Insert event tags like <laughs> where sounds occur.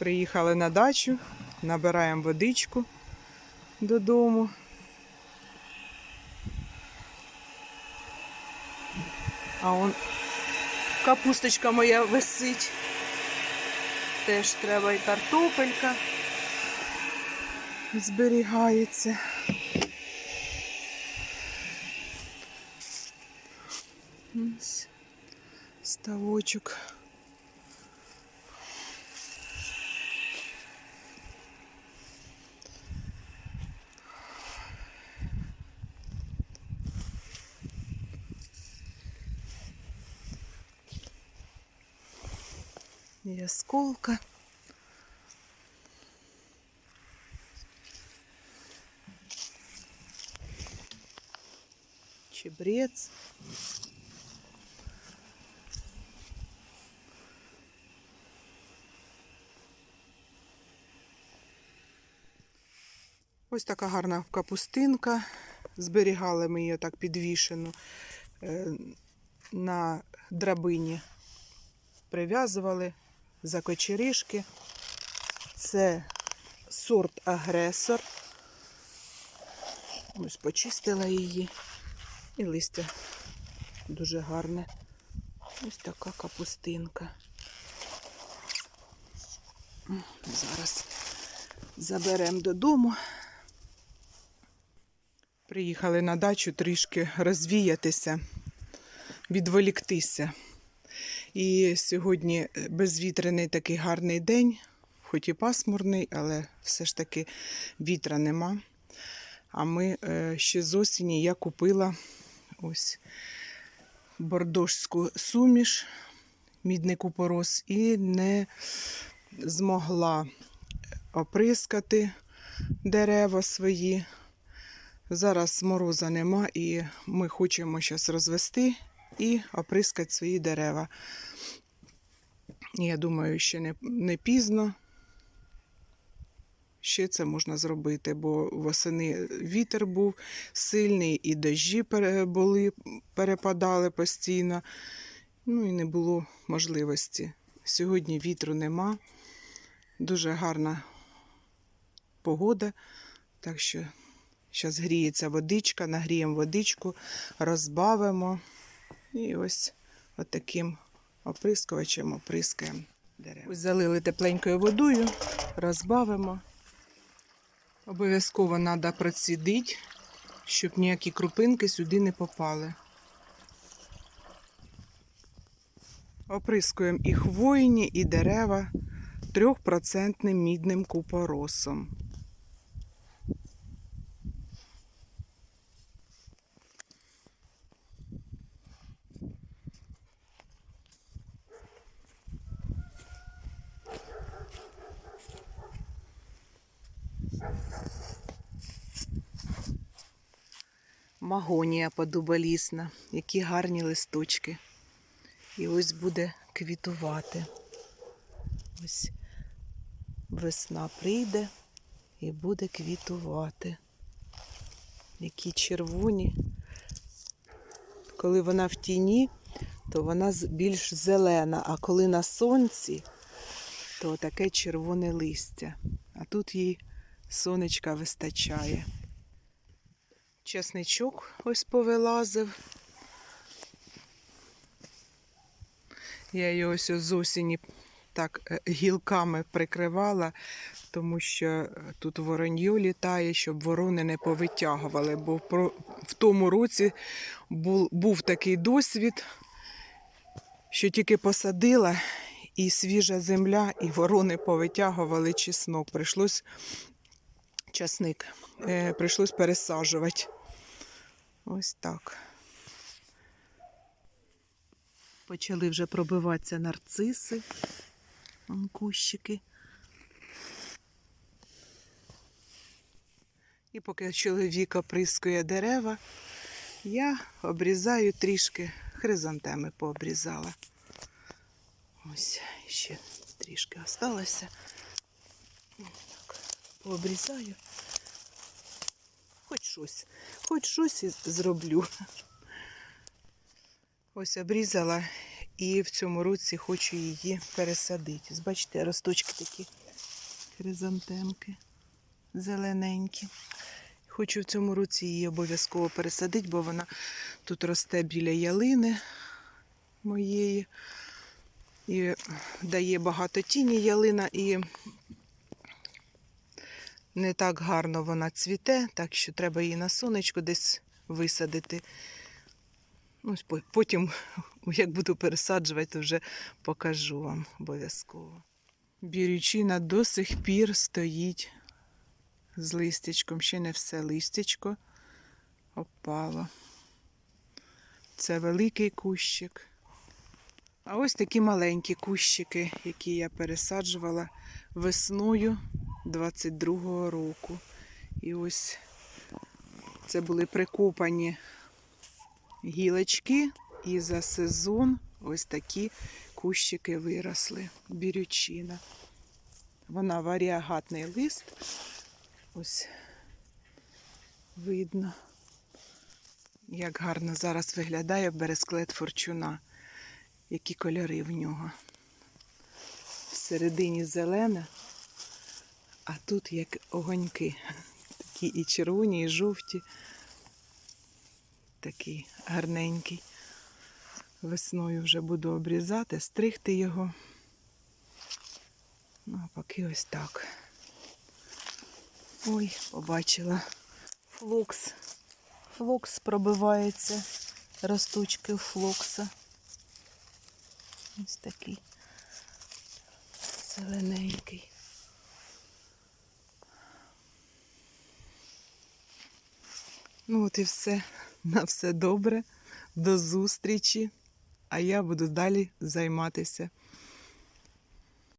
Приїхали на дачу, набираємо водичку додому. А он капусточка моя висить. Теж треба і картопелька зберігається. Ось ставочок. Ясколка. Чебрец. Ось така гарна капустинка. Зберігали ми її так підвішену е, на драбині. Прив'язували за кочеришки. Це сорт агресор. Ось почистила її. І листя дуже гарне. Ось така капустинка. Зараз заберемо додому. Приїхали на дачу трішки розвіятися, відволіктися. І сьогодні е, безвітряний такий гарний день, хоч і пасмурний, але все ж таки вітра нема. А ми е, ще з осені я купила ось бордошську суміш, мідний купорос, і не змогла оприскати дерева свої. Зараз мороза нема, і ми хочемо зараз розвести і оприскати свої дерева. Я думаю, ще не, не пізно. Ще це можна зробити, бо восени вітер був сильний, і дощі були, перепадали постійно. Ну і не було можливості. Сьогодні вітру нема. Дуже гарна погода. Так що зараз гріється водичка, нагріємо водичку, розбавимо. І ось отаким оприскувачем оприскаємо дерева. Ось залили тепленькою водою, розбавимо. Обов'язково треба процідити, щоб ніякі крупинки сюди не попали. Оприскуємо і хвойні, і дерева трьохпроцентним мідним купоросом. Магонія подуболісна, які гарні листочки. І ось буде квітувати. Ось весна прийде і буде квітувати. Які червоні. Коли вона в тіні, то вона більш зелена, а коли на сонці, то таке червоне листя. А тут їй сонечка вистачає. Чесничок ось повилазив. Я його ось з осені так е, гілками прикривала, тому що е, тут вороньо літає, щоб ворони не повитягували. Бо в тому році був, був такий досвід, що тільки посадила і свіжа земля, і ворони повитягували чеснок. Прийшлось часник, е, прийшлось пересаджувати. Ось так. Почали вже пробиватися нарциси, кущики. І поки чоловік оприскує дерева, я обрізаю трішки хризантеми пообрізала. Ось ще трішки осталося. Пообрізаю. Хоч щось, хоч щось зроблю. Ось обрізала і в цьому році хочу її пересадити. Бачите, росточки такі хризантемки зелененькі. Хочу в цьому році її обов'язково пересадити, бо вона тут росте біля ялини моєї. І дає багато тіні ялина, і не так гарно вона цвіте, так що треба її на сонечко десь висадити. Ну, потім, <laughs> як буду пересаджувати, то вже покажу вам обов'язково. Бірючина до сих пір стоїть з листячком. Ще не все листячко опало. Це великий кущик. А ось такі маленькі кущики, які я пересаджувала весною 22-го року. І ось це були прикопані гілочки, і за сезон ось такі кущики виросли. Бірючина. Вона варіагатний лист. Ось видно, як гарно зараз виглядає бересклет форчуна. Які кольори в нього. Всередині зелене, а тут як огоньки. Такі і червоні, і жовті. Такий гарненький. Весною вже буду обрізати, стригти його. Ну, а поки ось так. Ой, побачила. Флокс. Флокс пробивається. Росточки флокса. Ось такий зелененький. Ну от і все. На все добре. До зустрічі. А я буду далі займатися